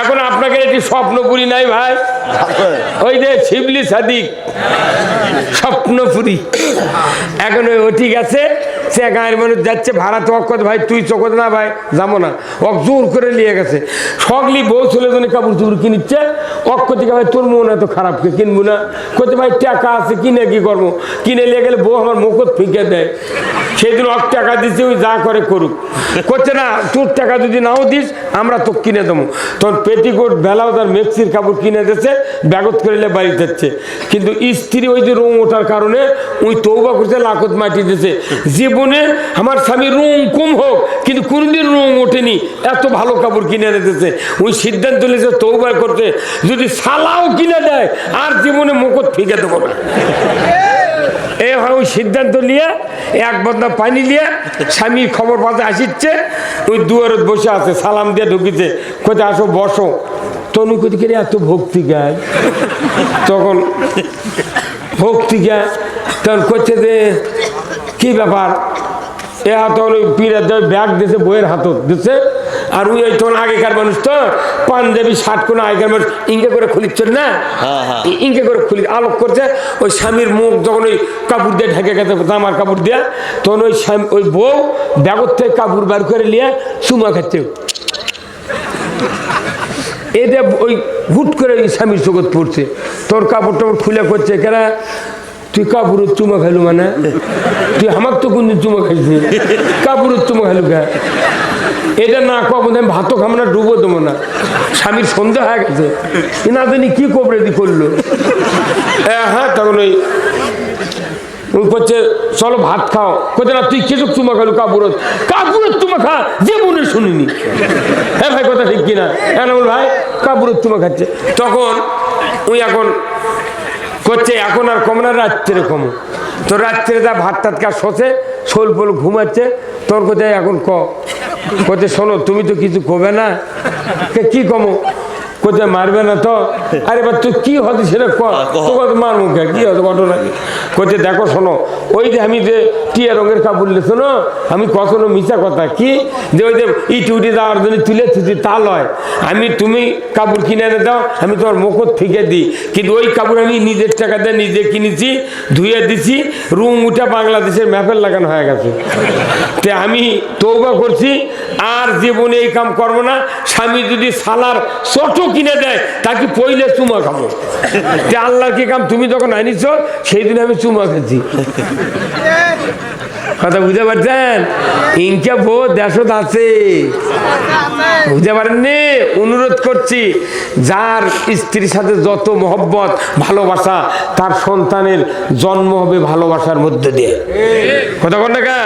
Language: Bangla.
এখন আপনাকে একটি স্বপ্নপুরি নাই ভাই? ওই যে শিবলি সাদিক। স্বপ্নপুরি এখন ও ঠিক আছে, সে গাঁয়ের মানুষ যাচ্ছে, ভাড়া তো অক্ষত ভাই, তুই চকত না ভাই, যাব না। ওক জোর করে নিয়ে গেছে। সকলি বউ ছেলে জন্য কাপড় চুপড় কিনিচ্ছে। অক্ষ ভাই, তোর মন এত খারাপ কে কিনবো না। কত ভাই, টাকা আছে, কিনে কি করব? কিনে নিয়ে গেলে বউ আমার মুখত ফিকে দেয়। সেই দিন অক টাকা দিচ্ছে ওই যা করে করুক। করছে না, তোর টাকা যদি নাও দিস আমরা তো কিনে দেবো। তোর পেটিকোট বেলাও তার মেক্সির কাপড় কিনে দিচ্ছে ব্যাগত করিলে বাড়ি যাচ্ছে কিন্তু স্ত্রী ওই যে রুম ওঠার কারণে ওই তৌবা করছে লাখত মাটি দিয়েছে। জীবনে আমার স্বামী রুম কম হোক, কিন্তু কোনোদিন রুম ওঠেনি, এত ভালো কাপড় কিনে দিতেছে ওই সিদ্ধান্ত নিয়েছে তৌবা করতে। যদি সালাও কিনে দেয়, আর জীবনে মুখত ফিকে দেবো না। এ ওই সিদ্ধান্ত নিয়ে, এক বদনা পানি নিয়ে স্বামীর খবর পাতে আসিচ্ছে, ওই দুয়ারত বসে আছে, সালাম দিয়ে ঢুকিতে কোথায় আসো, বসো। তনু কোথায় এত ভক্তি গায়? তখন ভক্তি গায়। তখন করছে যে, কী ব্যাপার? এ হাত ওই পীরের ব্যাগ দিছে বইয়ের হাতত দিছে। আর ওই তখন আগেকার মানুষ তো পাঞ্জাবি শার্ট কোনো আগেকার মানুষ ইঙ্কে করে খুলিচ্ছেন না? হ্যাঁ, হ্যাঁ। ইঙ্কে করে খুলি আলোক করছে। ওই স্বামীর মুখ যখন ওই কাপড় দিয়ে ঢেকে গেছে জামার কাপড় দিয়ে তখন ওই স্বামী ওই বউ ব্যাগর থেকে কাপড় বার করে নিয়ে চুমা খাচ্ছে। এটা ওই হুট করে ওই স্বামীর জগৎ পড়ছে। তোর কাপড় টাপড় খুলে করছে কেনা? তুই কাপড়ের চুমা খাইলু মানে? তুই আমার তো কোনদিন চুমা খাইছি কাপড়ের চুমা খাইলু খা এটা না কখন আমি ভাতও খাব না ডুবো দেবো না। স্বামীর সন্ধ্যা হয়ে গেছে। না জানি কি কবরে দি করল হ্যাঁ তখন ওই করছে চলো ভাত খাও। কোথায় না, তুই কিছু চুমা খালু কাপড়ত কাপড়ের চুমা খা, যে মনে শুনিনি। হ্যাঁ ভাই, কথা ঠিক কিনা? হ্যাঁ বল ভাই কাপড়ের চুমা খাচ্ছে। তখন ওই এখন করছে, এখন আর কম না রাত্রে কম তো রাত্রে তা ভাত টাত কাজ শোষে, শোল ফোল ঘুমাচ্ছে তোর কোথায় এখন ক। কোথায় শোনো, তুমি তো কিছু কবে না? কি কমো? কোথায় মারবে না তো? আরে বা তুই কি হতে সেটা কর। তোকে তো মার মুখে কি হতো ঘটনা কি? কোথায় দেখো শোনো ওই যে আমি যে টিয়া রঙের কাপড় লে শোনো আমি কখনো মিশা কথা কি? যে ওই যে ইট উঠে দেওয়ার জন্য তুলে থুতি তা লয়। আমি তুমি কাপড় কিনে এনে দাও আমি তোমার মুখত ফিকে দিই। কিন্তু ওই কাপড় আমি নিজের টাকা দিয়ে নিজে কিনেছি ধুয়ে দিছি রুম উঠে বাংলাদেশের ম্যাপের লাগানো হয়ে গেছে। তে আমি তৌবা করছি আর জীবনে এই কাম করব না। স্বামী যদি সালার চটো কিনে দেয়, তাকে পইলে চুমা খাব। তে আল্লাহ কি কাম, তুমি যখন আনিছ, সেই দিন আমি চুমা খেয়েছি। কথা বুঝতে পারছেন? ইনকে বউ দেশত আছে। বুঝতে পারেননি? অনুরোধ করছি, যার স্ত্রীর সাথে যত মহব্বত, ভালোবাসা, তার সন্তানের জন্ম হবে ভালোবাসার মধ্যে দিয়ে। কথা কোন? টাকা